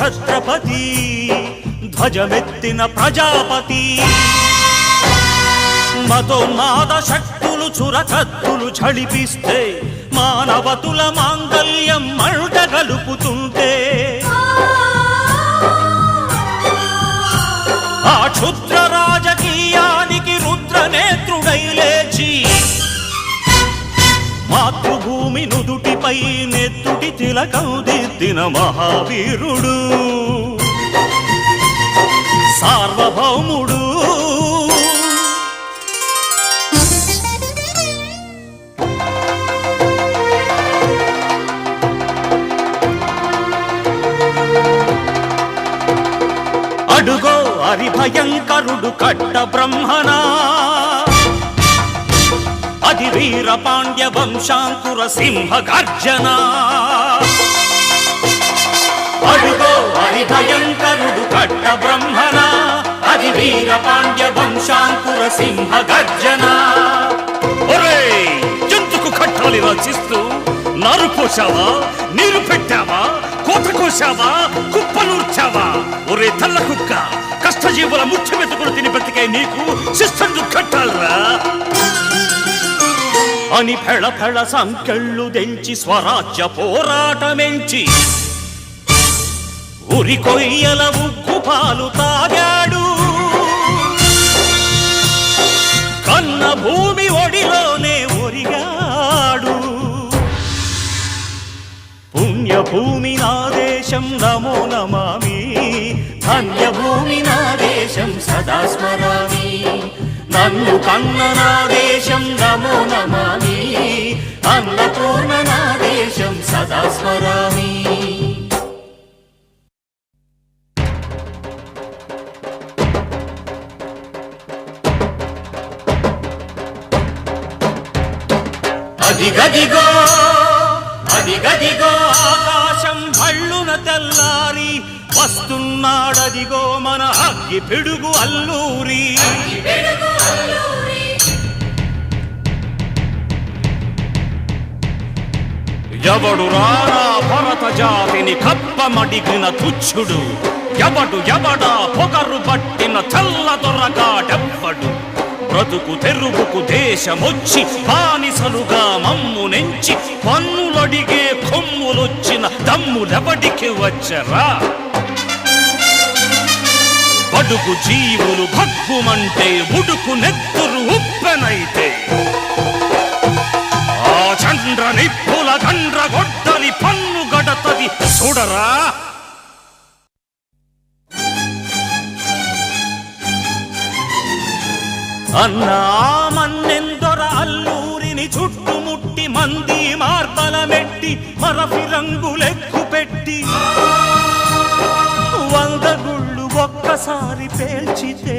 ఛత్రపతి ధ్వజమెత్తిన ప్రజాపతి. మతోన్మాద శక్తులు చురకత్తులు చడిపిస్తే మానవతుల మాంగల్యం మంట కలుపుతుంటే. ఆ నెత్తుటి మహావీరుడు. సార్వభౌముడు. అడుగో హరిభయంకరుడు కట్ట బ్రహ్మనా ఆది వీర పాండ్య వంశాంకుర సింహ గర్జన. అడుగో హరిభయంకరుడు కట్ట బ్రహ్మణ అది వీర పాండ్య వంశాంకుర సింహ గర్జన. ఒరే జంతుకు కట్టాలి రచిస్తూ నారు పోసావా నీరు పెట్టావా కోత కోసావా కుప్పనూర్చావా ఒరే తల్ల కుక్క కష్టజీవుల ముఖ్య వెతుకులు తిని బ్రతికే నీకు శిస్తందు కట్ట అని ఫెళ సంకెళ్ళు దెంచి స్వరాజ్య పోరాటమెంచి. ఉరి కొయ్యల ఉగ్గు పాలు తాగాడు. కన్న భూమి ఒడిలోనే ఒరిగాడు. పుణ్యభూమి నా దేశం నమో నమామి. ధన్యభూమి నా దేశం సదా స్మరామి. నన్ను కన్న నా దేశం నమో నమామి. అన్నపూర్ణ నా దేశం సదా స్మరామి. అది గదిగో అది గదిగో ఆకాశం భళ్ళున తెల్లారి. వస్తున్నాడదిగో మన అగ్గి పిడుగు అల్లూరి. ఎవడు రారా భరత జాతిని కప్పమడిగిన తుచ్చుడు? ఎవడు ఎవడా పొగరు పట్టిన చల్ల దొరగాడెవ్వడు బ్రతుకు తెరుగుకు దేశమొచ్చి బానిసలుగా మమ్ము నెంచి పన్నులడిగే కొమ్ములొచ్చిన దమ్ములెవడికి వచ్చరా? బడుగు జీవులు భగ్గుమంటే ఉడుకు నెత్తురు ఉప్పెనైతే. ఆ చంద్ర గండ్ర గొడ్డలి పన్ను గడతది. చూడరా. అన్నా మన్నెందొర అల్లూరిని చుట్టుముట్టి మంది మార్బలమెట్టి మరఫి రంగులెక్కు పెట్టి వంద గుళ్ళు ఒక్కసారి పేల్చితే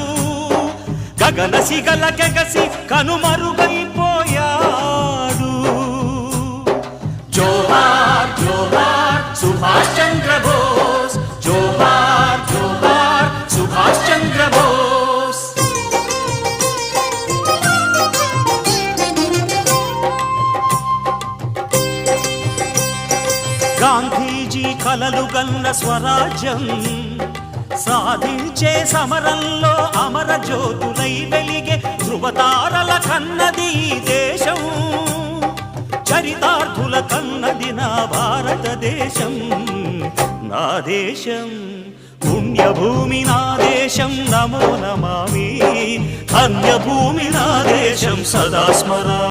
గగన సిగల గగసి కనుమరుగైపోయాడు. జోహార్ జోహార్ సుభాష్ చంద్ర బోస్. జోహార్ జోహార్ సుభాష్ చంద్ర బోస్. గాంధీజీ కలలు గల్ల స్వరాజ్యం సాధించే సమరంలో అమర జ్యోతులై వెలిగే ధృవతారల కన్నది దేశం. చరితార్థుల కన్నది నా భారతదేశం. నా దేశం పుణ్యభూమి నా దేశం. నమో నమామి. ధన్యభూమి నా దేశం. సదా స్మరా